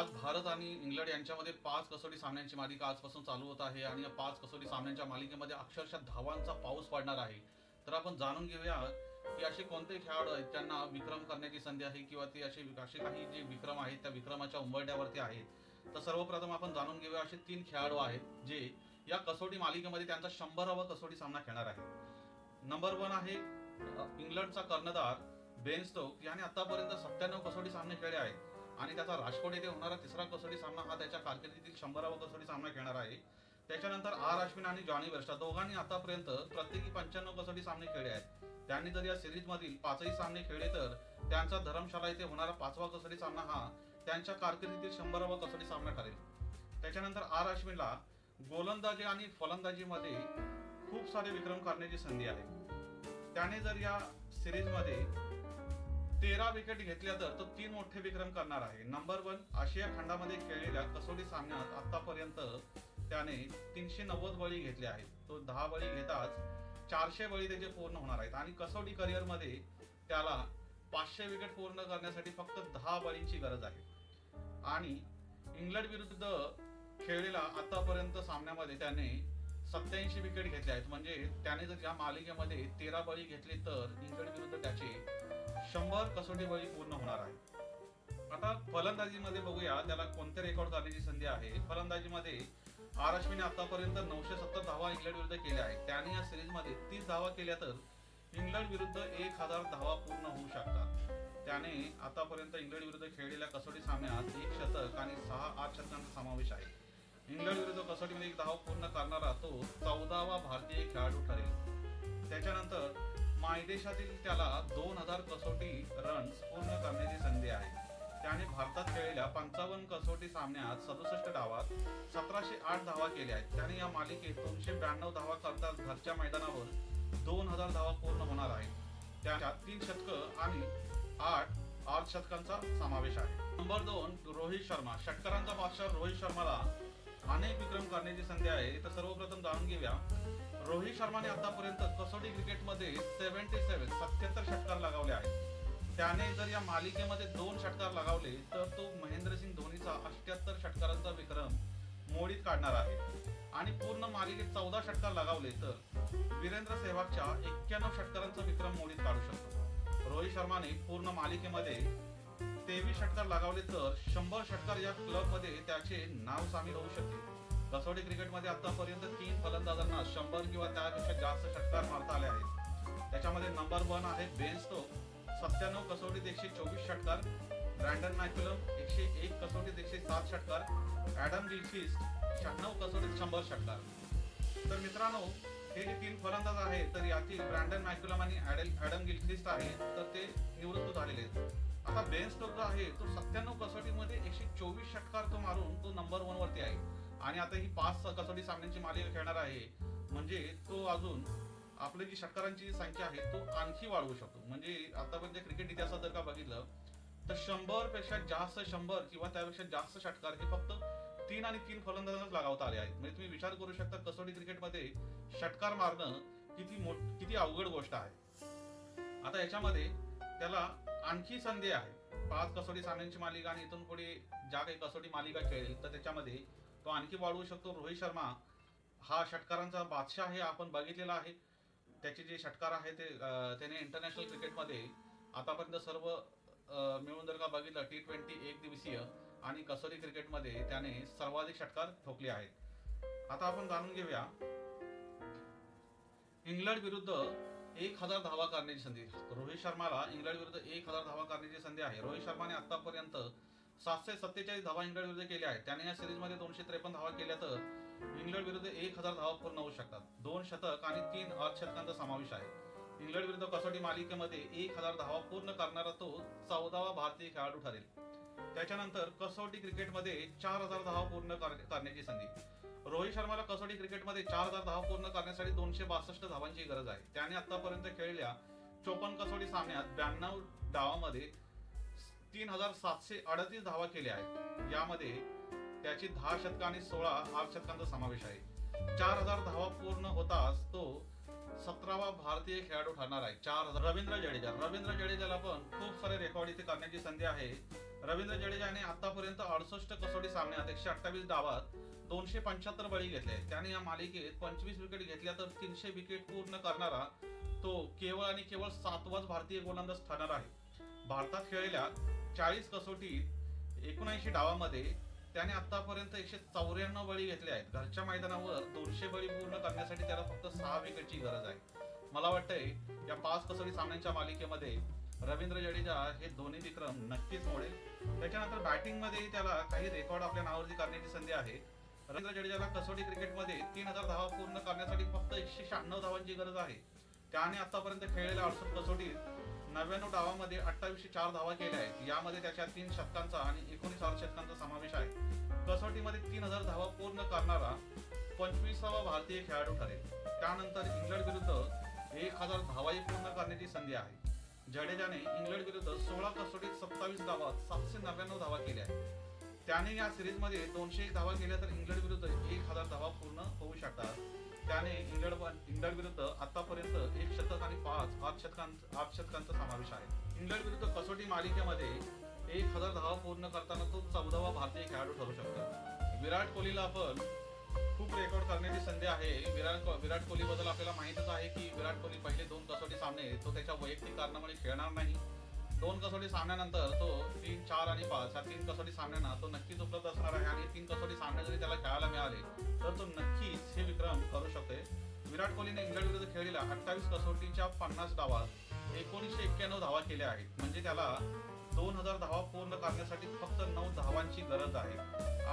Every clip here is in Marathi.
आज भारत आणि इंग्लंड यांच्यामध्ये पाच कसोटी सामन्यांची मालिका आजपासून चालू होत आहे आणि या पाच कसोटी सामन्यांच्या मालिकेमध्ये अक्षरशः धावांचा पाऊस पडणार आहे. तर आपण जाणून घेऊया की असे कोणते खेळाडू आहेत त्यांना विक्रम करण्याची संधी आहे किंवा ते असे असे काही जे विक्रम आहेत त्या विक्रमाच्या उंबरड्यावरती आहेत. तर सर्वप्रथम आपण जाणून घेऊया असे तीन खेळाडू आहेत जे या कसोटी मालिकेमध्ये त्यांचा शंभरावा कसोटी सामना खेळणार आहे नंबर वन आहे इंग्लंडचा कर्णधार बेन स्टोक. याने आतापर्यंत सत्त्याण्णव कसोटी सामने खेळले आहेत. आणि त्याचा राजकोट येथे होणारा तिसरा कसोटी सामना हा त्याच्या कारकिर्दीतील शंभरावा कसोटी सामना खेळणार आहे. त्याच्यानंतर आर अश्विन आणि जॉनी वेस्टा दोघांनी आतापर्यंत प्रत्येकी पंच्याण्णव कसोटी सामने खेळले आहेत. त्यांनी जर या सिरीज मधील पाचही सामने खेळले तर त्यांचा धर्मशाला येथे होणारा पाचवा कसोटी सामना हा त्यांच्या कारकिर्दीतील शंभरावा कसोटी सामना ठरेल. त्याच्यानंतर आर अश्विनला गोलंदाजी आणि फलंदाजीमध्ये खूप सारे विक्रम करण्याची संधी आहे. त्याने जर या सिरीजमध्ये तेरा विकेट घेतल्या तर तो तीन मोठे विक्रम करणार आहे. नंबर वन आशिया खंडामध्ये खेळलेल्या कसोटी सामन्यात आतापर्यंत त्याने तीनशे नव्वद बळी घेतले आहेत. तो दहा बळी घेताच चारशे बळी त्याचे पूर्ण होणार आहेत. आणि कसोटी करिअरमध्ये त्याला पाचशे विकेट पूर्ण करण्यासाठी फक्त दहा बळींची गरज आहे. आणि इंग्लंड विरुद्ध खेळलेला आतापर्यंत सामन्यामध्ये त्याने सत्याऐंशी विकेट घेतले आहेत. म्हणजे त्याने जर या मालिकेमध्ये तेरा बळी घेतले तर इंग्लंड विरुद्ध त्याचे शंभर कसोटी बळी पूर्ण होणार आहे. आता फलंदाजीमध्ये बघूया त्याला कोणते रेकॉर्ड करण्याची संधी आहे? फलंदाजीमध्ये आर अश्विने आतापर्यंत नऊशे सत्तर धावा इंग्लंड विरुद्ध केल्या आहेत. त्याने या सिरीजमध्ये तीस धावा केल्या तर इंग्लंड विरुद्ध एक हजार धावा पूर्ण होऊ शकतात. त्याने आतापर्यंत इंग्लंड विरुद्ध खेळलेल्या कसोटी सामन्यात एक शतक आणि सहा आठ शतकांचा समावेश आहे. इंग्लंड विरुद्ध कसोटीमध्ये एक धाव पूर्ण करणारा तो चौदावा भारतीय खेळाडू ठरेल. त्याच्यानंतर मायदेशातील त्याला दोन हजार कसोटी रन्स पूर्ण करण्याची संधी आहे. त्याने भारतात खेळलेल्या पंचावन्न कसोटी सामन्यात सदुसष्ट डावात सतराशे आठ धावा केल्या आहेत. त्याने या मालिकेत दोनशे ब्याण्णव धावा करताच घरच्या मैदानावर दोन हजार धावा पूर्ण होणार आहेत. त्याच्यात तीन शतक आणि आठ आठ शतकांचा समावेश आहे. नंबर दोन रोहित शर्मा षटकारांचा बादशाह रोहित शर्माला अनेक विक्रम करण्याची संधी आहे. तर सर्वप्रथम जाणून घेऊया. रोहित शर्माने आतापर्यंत कसोटी क्रिकेटमध्ये सेव्हन्टी सेव्हन सत्याहत्तर षटकार लगावले आहेत. त्याने जर या मालिकेमध्ये दोन षटकार लगावले तर तो महेंद्रसिंग धोनीचा अठ्याहत्तर षटकारांचा विक्रम मोडीत काढणार आहे. आणि पूर्ण मालिकेत चौदा षटकार लगावले तर वीरेंद्र सेहवागच्या एक्क्याण्णव षटकारांचा विक्रम मोडीत काढू शकतो. रोहित शर्माने पूर्ण मालिकेमध्ये तेवीस षटकार लगावले तर शंभर षटकार या क्लबमध्ये त्याचे नाव सामील होऊ शकते. कसोटी क्रिकेटमध्ये आतापर्यंत तीन फलंदाजांना शंभर किंवा त्यापेक्षा जास्त षटकार मारता आले आहेत. त्याच्यामध्ये नंबर वन आहे बेन स्टोक. सत्त्याण्णव कसोटीत एकशे चोवीस षटकार. ब्रँडन मॅक्युलम एकशे एक कसोटीत एकशे सात षटकार. ॲडम गिलखिस्ट शहाण्णव कसोटीत शंभर षटकार. तर मित्रांनो हे जे तीन फलंदाज आहेत तर यातील ब्रँडन मॅक्युलम आणि ॲडल ॲडम आहेत तर ते निवृत्त झालेले आहेत. आता बेन स्टोक जो आहे तो सत्त्याण्णव कसोटीमध्ये एकशे चोवीस षटकार तो मारून तो नंबर वन वरती आहे. आणि आता ही पाच कसोटी सामन्यांची मालिका खेळणार आहे. म्हणजे तो अजून आपली जी षटकारांची संख्या आहे तो आणखी वाढवू शकतो. म्हणजे आतापर्यंत क्रिकेट इतिहासात जर का बघितलं तर शंभरपेक्षा जास्त शंभर किंवा त्यापेक्षा जास्त षटकार हे फक्त तीन आणि तीन फलंदाजांनाच लगावता आले आहेत. म्हणजे तुम्ही विचार करू शकता कसोटी क्रिकेटमध्ये षटकार मारणं किती मोठ किती अवघड गोष्ट आहे. आता याच्यामध्ये त्याला आणखी संधी आहे. पाच कसोटी सामन्यांची मालिका आणि इथून पुढे ज्या काही कसोटी मालिका खेळेल तर त्याच्यामध्ये तो आणखी वाढवू शकतो रोहित शर्मा. हा षटकारांचा बादशाह हे आपण बघितलेला आहे. त्याचे जे षटकार आहे ते त्याने इंटरनॅशनल क्रिकेटमध्ये आतापर्यंत सर्व मिळून जर का बघितलं टी ट्वेंटी एक दिवसीय आणि कसोटी क्रिकेटमध्ये त्याने सर्वाधिक षटकार ठोकले आहेत. आता आपण जाणून घेऊया. इंग्लंड विरुद्ध एक हजार धावा करण्याची संधी. रोहित शर्माला इंग्लंड विरुद्ध एक हजार धावा करण्याची संधी आहे. रोहित शर्माने आतापर्यंत सातशे सत्तेचाळीस धावा इंग्लंड विरुद्ध केल्या आहेत. त्याने या सिरीजमध्ये दोनशे त्रेपन्न धावा केल्या तर इंग्लंड विरुद्ध एक हजार धावा पूर्ण होऊ शकतात. दोन शतक आणि तीन अर्धशतकांचा समावेश आहे. इंग्लंड विरुद्ध कसोटी मालिकेमध्ये एक हजार धावा पूर्ण करणारा तो चौदावा भारतीय खेळाडू ठरेल. त्याच्यानंतर कसोटी क्रिकेटमध्ये चार हजार धावा पूर्ण करण्याची संधी. रोहित शर्माला कसोटी क्रिकेटमध्ये चार हजार धावा पूर्ण करण्यासाठी दोनशे बासष्ट धावांची गरज आहे. त्याने आतापर्यंत खेळलेल्या चोपन्न कसोटी सामन्यात ब्याण्णव डावामध्ये तीन हजार सातशे अडतीस धावा केल्या आहेत. यामध्ये त्याची दहा शतक आणि सोळा शतकांचा समावेश आहे. चार हजार धावा पूर्ण होताच तो सतरावा भारतीय खेळाडू ठरणार आहे. चार रवींद्र जडेजा रवींद्र जडेजाला पण खूप सारे रेकॉर्ड इथे करण्याची संधी आहे. रवींद्र जडेजाने आतापर्यंत अडुसष्ट कसोटी सामन्यात एकशे अठ्ठावीस डावात दोनशे पंच्याहत्तर बळी घेतले. त्याने या मालिकेत पंचवीस विकेट घेतल्या तर तीनशे विकेट पूर्ण करणारा तो केवळ आणि केवळ सातवाच भारतीय गोलंदाज ठरणार आहे. भारतात खेळलेल्या चाळीस कसोटीत एकोणऐंशी डावामध्ये त्याने आतापर्यंत एकशे चौऱ्याण्णव बळी घेतले आहेत. घरच्या मैदानावर दोनशे बळी पूर्ण करण्यासाठी त्याला फक्त सहा विकेटची गरज आहे. मला वाटतंय या पाच कसोटी सामन्यांच्या मालिकेमध्ये रवींद्र जडेजा हे दोन्ही विक्रम नक्कीच मोडेल. त्याच्यानंतर बॅटिंगमध्ये त्याला काही रेकॉर्ड आपल्या नावावरती करण्याची संधी आहे. रवींद्र जडेजाला कसोटी क्रिकेटमध्ये तीन हजार धावा पूर्ण करण्यासाठी फक्त एकशे शहाण्णव धावांची गरज आहे. त्याने आतापर्यंत खेळलेल्या अडसष्ट कसोटीत नव्याण्णव डावामध्ये अठ्ठावीसशे चार धावा केल्या आहेत. यामध्ये त्याच्या तीन शतकांचा आणि एकोणीस शतकांचा समावेश आहे. कसोटीमध्ये तीन हजार धावा पूर्ण करणारा पंचवीसावा भारतीय खेळाडू ठरेल. त्यानंतर इंग्लंड विरुद्ध एक हजार धावाही पूर्ण करण्याची संधी आहे. जडेजाने इंग्लंड विरुद्ध सोळा कसोटीत सत्तावीस धावात सातशे नव्याण्णव धावा केल्या आहेत. त्याने या सिरीजमध्ये दोनशे एक धावा केल्या तर इंग्लंड विरुद्ध एक हजार धावा पूर्ण होऊ शकतात. त्याने इंग्लंड इंग्लंड विरुद्ध आतापर्यंत एक शतक आणि पाच आठ शतकांचा आठ शतकांचा समावेश आहे. इंग्लंड विरुद्ध कसोटी मालिकेमध्ये एक हजार धावा पूर्ण करताना तो चौदावा भारतीय खेळाडू ठरू शकतो. विराट कोहलीला आपण खूप रेकॉर्ड करण्याची संधी आहे. विराट विराट कोहली बद्दल आपल्याला माहितच आहे की विराट कोहली पहिले दोन कसोटी सामने तो त्याच्या वैयक्तिक कारणामुळे खेळणार नाही. दोन कसोटी सामन्यानंतर तो तीन चार आणि पाच या तीन कसोटी सामन्यांना तो नक्कीच उपलब्ध असणार आहे आणि तीन कसोटी सामने जरी त्याला खेळायला मिळाले तर तो नक्कीच हे विक्रम करू शकते विराट कोहलीने इंग्लंड विरुद्ध खेळलेल्या अठ्ठावीस कसोटीच्या पन्नास डावात एकोणीसशे एक्क्याण्णव धावा केल्या आहेत. म्हणजे त्याला दोन हजार धावा पूर्ण करण्यासाठी फक्त नऊ धावांची गरज आहे.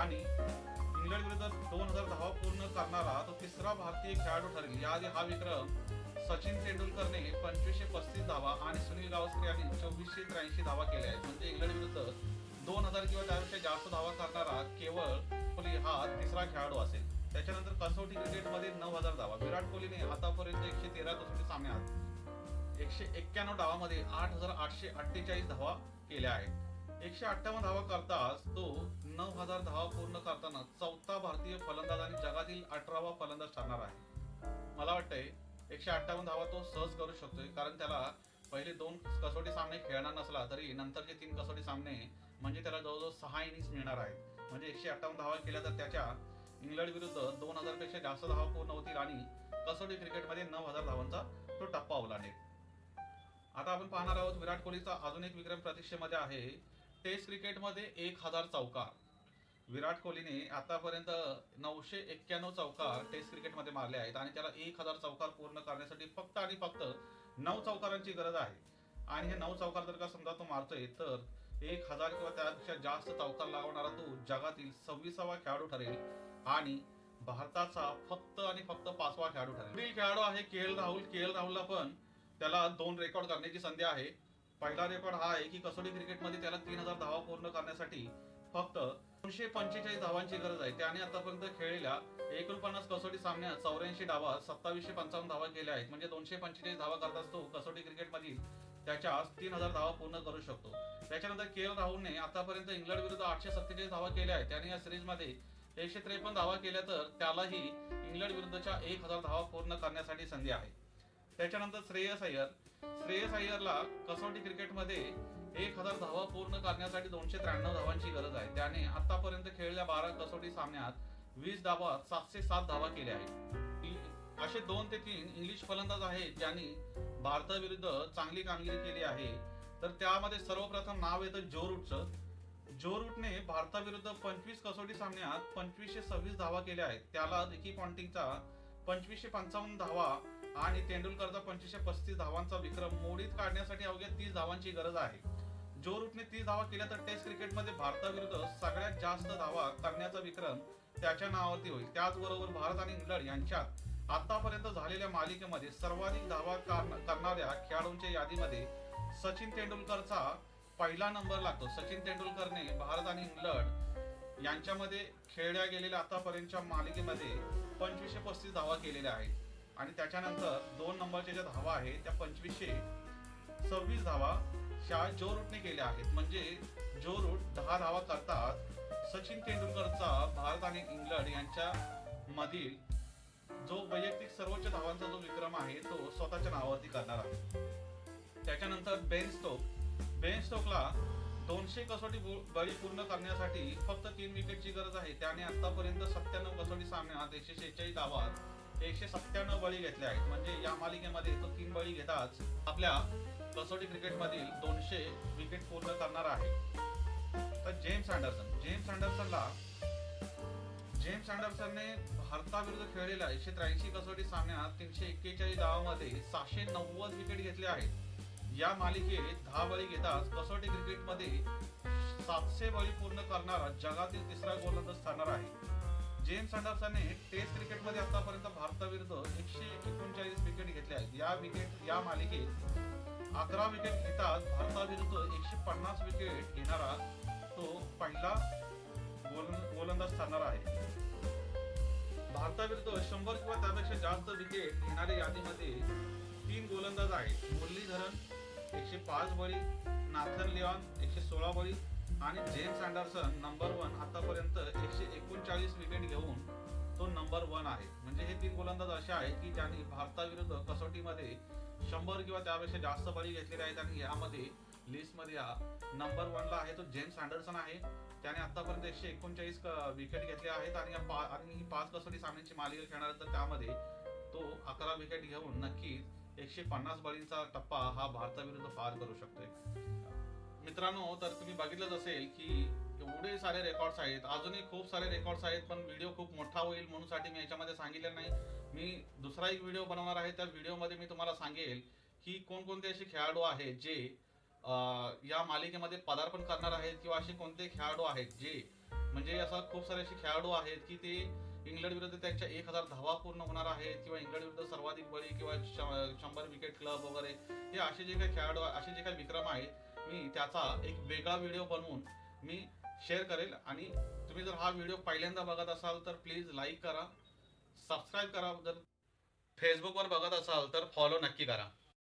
आणि इंग्लंड विरुद्ध दोन हजार धावा पूर्ण करणारा तो तिसरा भारतीय खेळाडू ठरेल. याआधी हा विक्रम सचिन तेंडुलकरने पंचवीसशे पस्तीस धावा आणि सुनील गावस्कर यांनी चोवीसशे त्र्याऐंशी धावा केल्या आहेत. म्हणजे इंग्लंड विरुद्ध दोन हजार किंवा त्यापेक्षा जास्त धावा करणारा केवळ कोहली हा तिसरा खेळाडू असेल. त्याच्यानंतर कसोटी क्रिकेटमध्ये नऊ हजार धावा. विराट कोहलीने आतापर्यंत एकशे तेरा कसोटी सामन्यात एकशे एक्क्याण्णव डावामध्ये आठ हजार आठशे अठ्ठेचाळीस धावा केल्या आहेत. एकशे अठ्ठावन्न धावा करताच तो नऊ हजार धावा पूर्ण करताना चौथा भारतीय फलंदाज आणि जगातील अठरावा फलंदाज ठरणार आहे. मला वाटतंय एकशे अठ्ठावन्न धावा तो सहज करू शकतोय कारण त्याला पहिले दोन कसोटी सामने खेळणार नसला तरी नंतरचे तीन कसोटी सामने म्हणजे त्याला जवळजवळ सहा इनिंग्स मिळणार आहेत. म्हणजे एकशे अठ्ठावन्न धावा केल्या तर त्याच्या इंग्लंड विरुद्ध दोन हजारपेक्षा जास्त धावा पूर्ण होतील आणि कसोटी क्रिकेटमध्ये नऊ हजार धावांचा तो टप्पा ओलांडेल. आता आपण पाहणार आहोत विराट कोहलीचा अजून एक विक्रम प्रतीक्षेमध्ये आहे. टेस्ट क्रिकेटमध्ये एक हजार चौकार विराट कोहलीने आतापर्यंत नऊशे एक्क्याण्णव चौकार टेस्ट क्रिकेटमध्ये मारले आहेत आणि त्याला एक हजार चौकार पूर्ण करण्यासाठी फक्त आणि फक्त नऊ चौकारांची गरज आहे. आणि हे नऊ चौकार जर का समजा तो मारतोय तर एक हजार किंवा त्यापेक्षा जास्त चौकार लावणारा तो जगातील सव्वीसावा खेळाडू ठरेल आणि भारताचा फक्त आणि फक्त पाचवा खेळाडू ठरेल. पुढील खेळाडू आहे K L Rahul. K L राहुलला पण त्याला दोन रेकॉर्ड करण्याची संधी आहे. पहिला रेकॉर्ड हा आहे की कसोटी क्रिकेटमध्ये त्याला तीन हजार धावा पूर्ण करण्यासाठी फक्त दोनशे पंचेचाळीस धावांची गरज आहे. त्याने आतापर्यंत खेळलेल्या एकोणपन्नास कसोटी सामन्यात चौऱ्याऐंशी डावात सत्तावीसशे पंचावन्न धावा केल्या आहेत. म्हणजे दोनशे पंचेचाळीस धावा करत असतो कसोटी क्रिकेटमधील त्याच्या तीन हजार धावा पूर्ण करू शकतो. त्याच्यानंतर के एल राहुलने आतापर्यंत इंग्लंड विरुद्ध आठशे सत्तेचाळीस धावा केल्या आहेत. त्याने या सिरीजमध्ये एकशे त्रेपन्न धावा केल्या तर त्यालाही इंग्लंड विरुद्धच्या एक हजार धावा पूर्ण करण्यासाठी संधी आहे. त्याच्यानंतर श्रेयस अय्यर. श्रेयस अय्यरला कसोटी क्रिकेटमध्ये एक हजार धावा पूर्ण करण्यासाठी दोनशे त्र्याण्णव धावांची गरज आहे. त्याने आतापर्यंत खेळलेल्या बारा कसोटी सामन्यात वीस धावा सातशे सात धावा केल्या आहेत. असे दोन ते तीन इंग्लिश फलंदाज आहेत ज्यांनी भारताविरुद्ध चांगली कामगिरी केली आहे. तर त्यामध्ये सर्वप्रथम नाव येतं जो रूटचं जो रूटने भारताविरुद्ध पंचवीस कसोटी सामन्यात पंचवीसशे सव्वीस धावा केल्या आहेत. त्याला रिकी पॉन्टिंगचा पंचवीसशे पंचावन्न धावा आणि तेंडुलकरचा पंचवीसशे पस्तीस धावांचा विक्रम मोडीत काढण्यासाठी अवघ्या तीस धावांची गरज आहे. जो रूटने तीस धावा केल्या तर टेस्ट क्रिकेटमध्ये भारताविरुद्ध सगळ्यात जास्त धावा करण्याचा विक्रम त्याच्या नावावरती होईल. त्याचबरोबर भारत आणि इंग्लंड यांच्यात आतापर्यंत झालेल्या मालिकेमध्ये सर्वाधिक धावा कर- करणाऱ्या खेळाडूंच्या यादीमध्ये सचिन तेंडुलकरचा पहिला नंबर लागतो. सचिन तेंडुलकरने भारत आणि इंग्लंड यांच्यामध्ये खेळल्या गेलेल्या आतापर्यंतच्या मालिकेमध्ये पंचवीसशे पस्तीस धावा केलेल्या आहेत. आणि त्याच्यानंतर दोन नंबरच्या ज्या धावा आहेत त्या पंचवीसशे सव्वीस धावा शाळा जो रूटने केल्या आहेत म्हणजे जो रूट दहा धावा करतात सचिन तेंडुलकरचा भारत आणि इंग्लंड यांच्या मधील जो वैयक्तिक सर्वोच्च धावांचा जो विक्रम आहे तो स्वतःच्या नावावरती करणार आहे. त्याच्यानंतर बेन स्टोक. बेन स्टोकला दोनशे कसोटी बळी पूर्ण करण्यासाठी फक्त तीन विकेटची गरज आहे. त्याने आतापर्यंत सत्त्याण्णव कसोटी सामन्यात एकशे शेहेचाळीस धावात एकशे सत्त्याण्णव बळी घेतले आहेत. म्हणजे या मालिकेमध्ये तो तीन बळी घेताच आपल्या कसोटी क्रिकेटमधील दोनशे विकेट पूर्ण करणार आहे. तर जेम्स अँडरसन जेम्स अँडरसनला जेम्स अँडरसनने भारताविरुद्ध खेळलेल्या एकशे त्र्याऐंशी कसोटी सामन्यात तीनशे एक्केचाळीस धावामध्ये सहाशे नव्वद विकेट घेतले आहेत. या मालिकेत दहा बळी घेताच कसोटी क्रिकेटमध्ये सातशे बळी पूर्ण करणारा जगातील तिसरा गोलंदाज ठरणार आहे. जेम्स अँडरसनने टेस्ट क्रिकेटमध्ये आतापर्यंत भारताविरुद्ध एकशे एकोणचाळीस विकेट घेतले आहेत. या विकेट या मालिकेत अकरा विकेट घेताच भारताविरुद्ध एकशे पन्नास विकेट घेणारा तो पहिला गोलंदाज ठरणार आहे. भारताविरुद्ध शंभर किंवा त्यापेक्षा जास्त विकेट घेणाऱ्या यादीमध्ये तीन गोलंदाज आहेत. मुरलीधरन एकशे पाच बळी नाथन लिऑन एकशे सोळा बळी आणि जेम्स अँडरसन नंबर वन आतापर्यंत एकशे एकोणचाळीस विकेट घेऊन तो नंबर वन आहे. म्हणजे हे तीन गोलंदाज असे आहेत की ज्यांनी भारताविरुद्ध कसोटीमध्ये शंभर किंवा त्यापेक्षा जास्त बळी घेतलेले आहेत आणि यामध्ये लिस्टमध्ये नंबर वनला आहे. तो जेम्स अँडरसन आहे. त्याने आतापर्यंत एकशे एकोणचाळीस विकेट घेतले आहेत आणि आणि ही पाच कसोटी सामन्यांची मालिका खेळणार तर त्यामध्ये तो अकरा विकेट घेऊन नक्कीच एकशे पन्नास बळींचा टप्पा हा भारताविरुद्ध पार करू शकतोय. मित्रांनो तर तुम्ही बघितलंच असेल की एवढे सारे रेकॉर्ड्स आहेत. अजूनही खूप सारे रेकॉर्ड्स आहेत पण व्हिडिओ खूप मोठा होईल म्हणून साठी मी याच्यामध्ये सांगितलं नाही. मी दुसरा एक व्हिडिओ बनवणार आहे. त्या व्हिडिओमध्ये मी तुम्हाला सांगेल की कोणकोणते असे खेळाडू आहेत जे या मालिकेमध्ये पदार्पण करणार आहेत किंवा असे कोणते खेळाडू आहेत जे म्हणजे असं खूप सारे असे खेळाडू आहेत की ते इंग्लंड विरुद्ध त्यांच्या एक हजार धावा पूर्ण होणार आहेत किंवा इंग्लंड विरुद्ध सर्वाधिक बळी किंवा शंभर विकेट क्लब वगैरे हे असे जे काही खेळाडू असे जे काही विक्रम आहेत मी त्याचा एक वेगळा व्हिडिओ बनवून मी शेअर करेल. आणि तुम्ही जर हा व्हिडिओ पहिल्यांदा बघत असाल तर प्लीज लाईक करा. सबस्क्राईब करा. जर फेसबुकवर बघत असाल तर फॉलो नक्की करा.